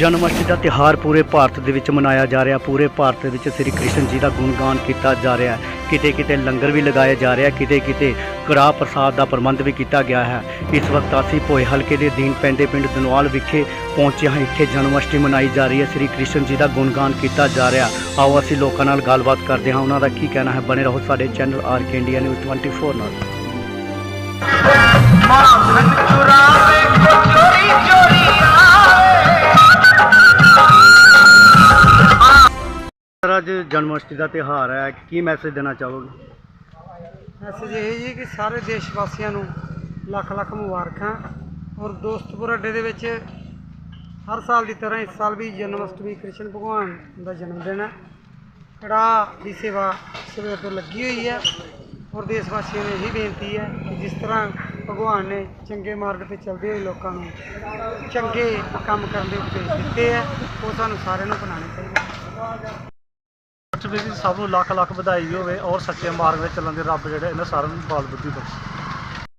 ਜਨਮ ਅਸ਼ਟਮੀ ਦਾ ਤਿਹਾਰ ਪੂਰੇ ਭਾਰਤ ਦੇ ਵਿੱਚ ਮਨਾਇਆ ਜਾ ਰਿਹਾ। ਪੂਰੇ ਭਾਰਤ ਵਿੱਚ ਸ੍ਰੀ ਕ੍ਰਿਸ਼ਨ ਜੀ ਦਾ ਗੁਣਗਾਨ ਕੀਤਾ ਜਾ ਰਿਹਾ ਹੈ। ਕਿਤੇ ਕਿਤੇ ਲੰਗਰ ਵੀ ਲਗਾਇਆ ਜਾ ਰਿਹਾ ਕਿਤੇ ਕਿਤੇ ਕੜਾਹ ਪ੍ਰਸਾਦ ਦਾ ਪ੍ਰਬੰਧ ਵੀ ਕੀਤਾ ਗਿਆ ਹੈ। ਇਸ ਵਕਤ ਅਸੀਂ ਭੋਏ ਹਲਕੇ ਦੇ ਦੀਨ ਪੈਂਦੇ ਪਿੰਡ ਦਨਵਾਲ ਵਿਖੇ ਪਹੁੰਚੇ ਹਾਂ। ਇੱਥੇ ਜਨਮ ਅਸ਼ਟਮੀ ਮਨਾਈ ਜਾ ਰਹੀ ਹੈ। ਸ੍ਰੀ ਕ੍ਰਿਸ਼ਨ ਜੀ ਦਾ ਗੁਣਗਾਨ ਕੀਤਾ ਜਾ ਰਿਹਾ ਆਓ ਅਸੀਂ ਲੋਕਾਂ ਨਾਲ ਗੱਲਬਾਤ ਕਰਦੇ ਹਾਂ। ਉਹਨਾਂ ਦਾ ਕੀ ਕਹਿਣਾ ਹੈ? ਬਣੇ ਰਹੋ ਸਾਡੇ channel R K India news 24 ਨਾਲ। ਅੱਜ ਜਨਮਸ਼ਟਮੀ ਦਾ ਤਿਹਾਰ ਹੈ, ਕੀ ਮੈਸੇਜ ਦੇਣਾ ਚਾਹੋਗੇ? ਮੈਸੇਜ ਇਹ ਜੀ ਕਿ ਸਾਰੇ ਦੇਸ਼ ਵਾਸੀਆਂ ਨੂੰ ਲੱਖ ਲੱਖ ਮੁਬਾਰਕਾਂ ਔਰ ਦੋਸਤਪੁਰ ਅੱਡੇ ਦੇ ਵਿੱਚ ਹਰ ਸਾਲ ਦੀ ਤਰ੍ਹਾਂ ਇਸ ਸਾਲ ਵੀ ਜਨਮ ਅਸ਼ਟਮੀ ਕ੍ਰਿਸ਼ਨ ਭਗਵਾਨ ਦਾ ਜਨਮ ਦਿਨ ਹੈ। ਕੜਾਹ ਦੀ ਸੇਵਾ ਸਵੇਰ ਤੋਂ ਲੱਗੀ ਹੋਈ ਹੈ ਔਰ ਦੇਸ਼ ਵਾਸੀਆਂ ਨੂੰ ਇਹੀ ਬੇਨਤੀ ਹੈ ਕਿ ਜਿਸ ਤਰ੍ਹਾਂ ਭਗਵਾਨ ਨੇ ਚੰਗੇ ਮਾਰਗ ਤੇ ਚੱਲਦੇ ਹੋਏ ਲੋਕਾਂ ਨੂੰ ਚੰਗੇ ਕੰਮ ਕਰਨ ਦੇ ਉਪਦੇਸ਼ ਦਿੱਤੇ ਹੈ, ਉਹ ਸਾਨੂੰ ਸਾਰਿਆਂ ਨੂੰ ਅਪਣਾਉਣੇ ਚਾਹੀਦੇ ਅਸ਼ਟਮੀ ਦੀ ਸਭ ਨੂੰ ਲੱਖ ਲੱਖ ਵਧਾਈ ਹੋਵੇ ਔਰ ਸੱਚੇ ਮਾਰਗ ਵਿੱਚ ਚੱਲਣ ਦੇ ਰੱਬ ਜਿਹੜੇ ਇਹਨਾਂ ਸਾਰਿਆਂ ਨੂੰ ਬਾਲ ਬੁੱਧੀ ਬਖਸ਼ੇ।